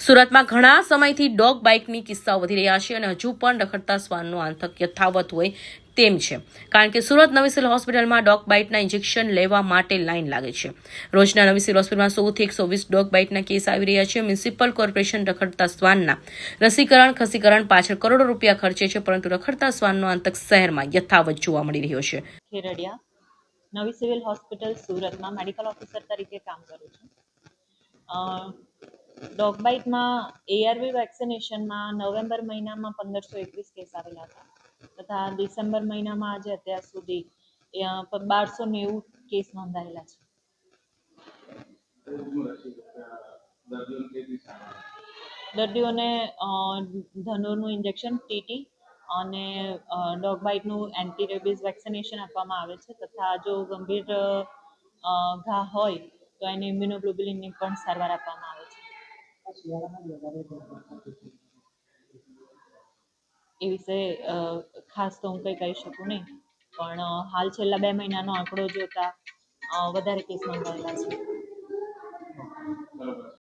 સુરતમાં ઘણા સમયથી ડોગ બાઇકની કિસ્સાઓ વધી રહ્યા છે અને હજુ પણ રખડતા શ્વાનનો આંતક યથાવત હોય તેમ છે. કારણ કે સુરત નવી હોસ્પિટલમાં ડોગ બાઇટના ઇન્જેક્શન લેવા માટે લાઇન લાગે છે. રોજના નવી સિવિલ હોસ્પિટલમાં સોથી એકસો વીસ ડોગ બાઇટના કેસ આવી રહ્યા છે. મ્યુનિસિપલ કોર્પોરેશન રખડતા શ્વાનના રસીકરણ, ખસીકરણ પાછળ કરોડો રૂપિયા ખર્ચે છે, પરંતુ રખડતા શ્વાનનો આંતક શહેરમાં યથાવત જોવા મળી રહ્યો છે. નવી સિવિલ હોસ્પિટલ સુરતમાં મેડિકલ ઓફિસર તરીકે કામ કરું છું. ડોગ બાઇટમાં એઆરવી વેક્સિનેશનમાં નવેમ્બર મહિનામાં પંદરસો એકવીસ કેસ આવેલા હતા. તથા ડિસેમ્બર મહિનામાં આજે અત્યાર સુધી બારસો નેવું કેસ નોંધાયેલા છે. દર્દીઓને ધનુરનું ઇન્જેક્શન ટીટી અને ડોગ બાઇટનું એન્ટી રેબિઝ વેક્સિનેશન આપવામાં આવે છે. તથા જો ગંભીર ઘા હોય, તો એને ઇમ્યુનોગ્લોબ્યુલિનની પણ સારવાર આપવામાં આવે છે એ વિશે ખાસ તો હું કંઈ કહી શકું નહીં. પણ હાલ છેલ્લા બે મહિનાનો આંકડો જોતા વધારે કેસ નોંધાયેલા છે.